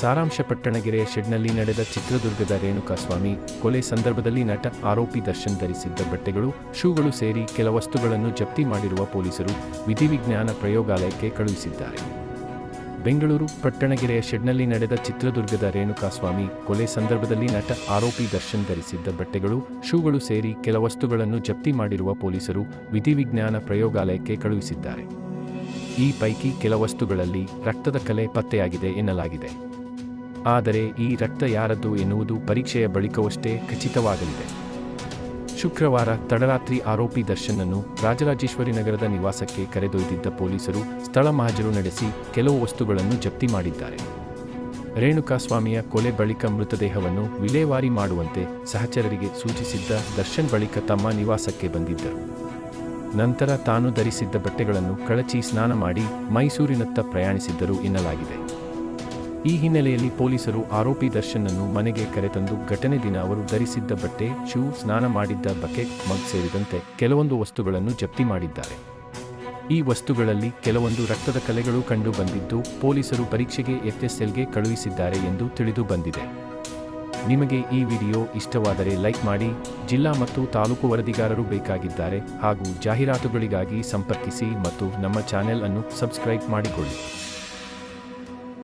ಸಾರಾಂಶ ಪಟ್ಟಣಗೆರೆಯ ಶೆಡ್ನಲ್ಲಿ ನಡೆದ ಚಿತ್ರದುರ್ಗದ ರೇಣುಕಾಸ್ವಾಮಿ ಕೊಲೆ ಸಂದರ್ಭದಲ್ಲಿ ನಟ ಆರೋಪಿ ದರ್ಶನ್ ಧರಿಸಿದ್ದ ಬಟ್ಟೆಗಳು, ಶೂಗಳು ಸೇರಿ ಕೆಲ ವಸ್ತುಗಳನ್ನು ಜಪ್ತಿ ಮಾಡಿರುವ ಪೊಲೀಸರು ವಿಧಿವಿಜ್ಞಾನ ಪ್ರಯೋಗಾಲಯಕ್ಕೆ ಕಳುಹಿಸಿದ್ದಾರೆ. ಬೆಂಗಳೂರು ಪಟ್ಟಣಗೆರೆಯ ಶೆಡ್ನಲ್ಲಿ ನಡೆದ ಚಿತ್ರದುರ್ಗದ ರೇಣುಕಾಸ್ವಾಮಿ ಕೊಲೆ ಸಂದರ್ಭದಲ್ಲಿ ನಟ ಆರೋಪಿ ದರ್ಶನ್ ಧರಿಸಿದ್ದ ಬಟ್ಟೆಗಳು, ಶೂಗಳು ಸೇರಿ ಕೆಲ ವಸ್ತುಗಳನ್ನು ಜಪ್ತಿ ಮಾಡಿರುವ ಪೊಲೀಸರು ವಿಧಿವಿಜ್ಞಾನ ಪ್ರಯೋಗಾಲಯಕ್ಕೆ ಕಳುಹಿಸಿದ್ದಾರೆ. ಈ ಪೈಕಿ ಕೆಲ ವಸ್ತುಗಳಲ್ಲಿ ರಕ್ತದ ಕಲೆ ಪತ್ತೆಯಾಗಿದೆ ಎನ್ನಲಾಗಿದೆ. ಆದರೆ ಈ ರಕ್ತ ಯಾರದ್ದು ಎನ್ನುವುದು ಪರೀಕ್ಷೆಯ ಬಳಿಕವಷ್ಟೇ ಖಚಿತವಾಗಲಿದೆ. ಶುಕ್ರವಾರ ತಡರಾತ್ರಿ ಆರೋಪಿ ದರ್ಶನ್ನನ್ನು ರಾಜರಾಜೇಶ್ವರಿ ನಗರದ ನಿವಾಸಕ್ಕೆ ಕರೆದೊಯ್ದಿದ್ದ ಪೊಲೀಸರು ಸ್ಥಳ ಮಹಜರು ನಡೆಸಿ ಕೆಲವು ವಸ್ತುಗಳನ್ನು ಜಪ್ತಿ ಮಾಡಿದ್ದಾರೆ. ರೇಣುಕಾಸ್ವಾಮಿಯ ಕೊಲೆ ಬಳಿಕ ಮೃತದೇಹವನ್ನು ವಿಲೇವಾರಿ ಮಾಡುವಂತೆ ಸಹಚರರಿಗೆ ಸೂಚಿಸಿದ್ದ ದರ್ಶನ್ ಬಳಿಕ ತಮ್ಮ ನಿವಾಸಕ್ಕೆ ಬಂದಿದ್ದರು. ನಂತರ ತಾನು ಧರಿಸಿದ್ದ ಬಟ್ಟೆಗಳನ್ನು ಕಳಚಿ ಸ್ನಾನ ಮಾಡಿ ಮೈಸೂರಿನತ್ತ ಪ್ರಯಾಣಿಸಿದ್ದರು ಎನ್ನಲಾಗಿದೆ. ಈ ಹಿನ್ನೆಲೆಯಲ್ಲಿ ಪೊಲೀಸರು ಆರೋಪಿ ದರ್ಶನ್ನನ್ನು ಮನೆಗೆ ಕರೆತಂದು ಘಟನೆ ದಿನ ಅವರು ಧರಿಸಿದ್ದ ಬಟ್ಟೆ, ಶೂ, ಸ್ನಾನ ಮಾಡಿದ್ದ ಬಕೆಟ್, ಮಗ್ ಸೇರಿದಂತೆ ಕೆಲವೊಂದು ವಸ್ತುಗಳನ್ನು ಜಪ್ತಿ ಮಾಡಿದ್ದಾರೆ. ಈ ವಸ್ತುಗಳಲ್ಲಿ ಕೆಲವೊಂದು ರಕ್ತದ ಕಲೆಗಳು ಕಂಡು ಬಂದಿದ್ದು ಪೊಲೀಸರು ಪರೀಕ್ಷೆಗೆ ಎಫ್ಎಸ್ಎಲ್ಗೆ ಕಳುಹಿಸಿದ್ದಾರೆ ಎಂದು ತಿಳಿದು ಬಂದಿದೆ. ನಿಮಗೆ ಈ ವಿಡಿಯೋ ಇಷ್ಟವಾದರೆ ಲೈಕ್ ಮಾಡಿ, ಜಿಲ್ಲಾ ಮತ್ತು ತಾಲೂಕು ವರದಿಗಾರರು ಬೇಕಾಗಿದ್ದಾರೆ ಹಾಗೂ ಜಾಹೀರಾತುಗಳಿಗಾಗಿ ಸಂಪರ್ಕಿಸಿ ಮತ್ತು ನಮ್ಮ ಚಾನೆಲ್ ಅನ್ನು ಸಬ್ಸ್ಕ್ರೈಬ್ ಮಾಡಿಕೊಳ್ಳಿ.